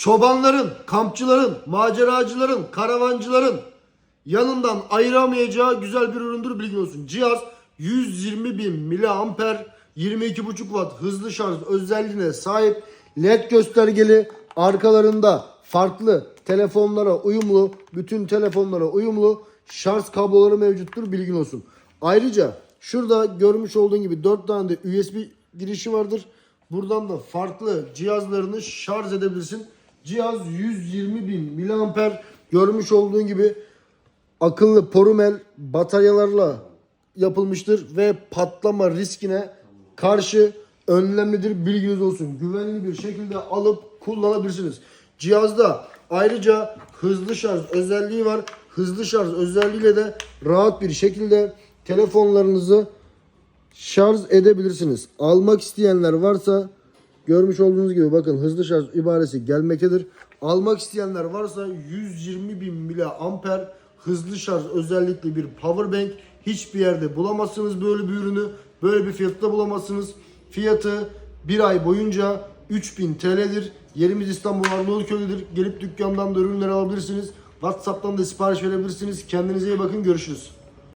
çobanların, kampçıların, maceracıların, karavancıların yanından ayıramayacağı güzel bir üründür bilgin olsun. Cihaz 120 bin miliamper 22,5 watt hızlı şarj özelliğine sahip led göstergeli arkalarında farklı telefonlara uyumlu bütün telefonlara uyumlu şarj kabloları mevcuttur bilgin olsun. Ayrıca şurada görmüş olduğun gibi 4 tane de USB girişi vardır. Buradan da farklı cihazlarını şarj edebilirsin. Cihaz 120 bin miliamper görmüş olduğun gibi akıllı porumel bataryalarla yapılmıştır ve patlama riskine karşı önlemlidir bilginiz olsun. Güvenli bir şekilde alıp kullanabilirsiniz. Cihazda ayrıca hızlı şarj özelliği var. Hızlı şarj özelliğiyle de rahat bir şekilde telefonlarınızı şarj edebilirsiniz. Almak isteyenler varsa görmüş olduğunuz gibi bakın hızlı şarj ibaresi gelmektedir. Almak isteyenler varsa 120 bin miliamper hızlı şarj özellikli bir power bank hiçbir yerde bulamazsınız böyle bir ürünü. Böyle bir fiyatta bulamazsınız. Fiyatı bir ay boyunca 3000 TL'dir. Yerimiz İstanbul Arnavutköy'dedir. Gelip dükkandan da ürünleri alabilirsiniz. WhatsApp'tan da sipariş verebilirsiniz. Kendinize iyi bakın. Görüşürüz.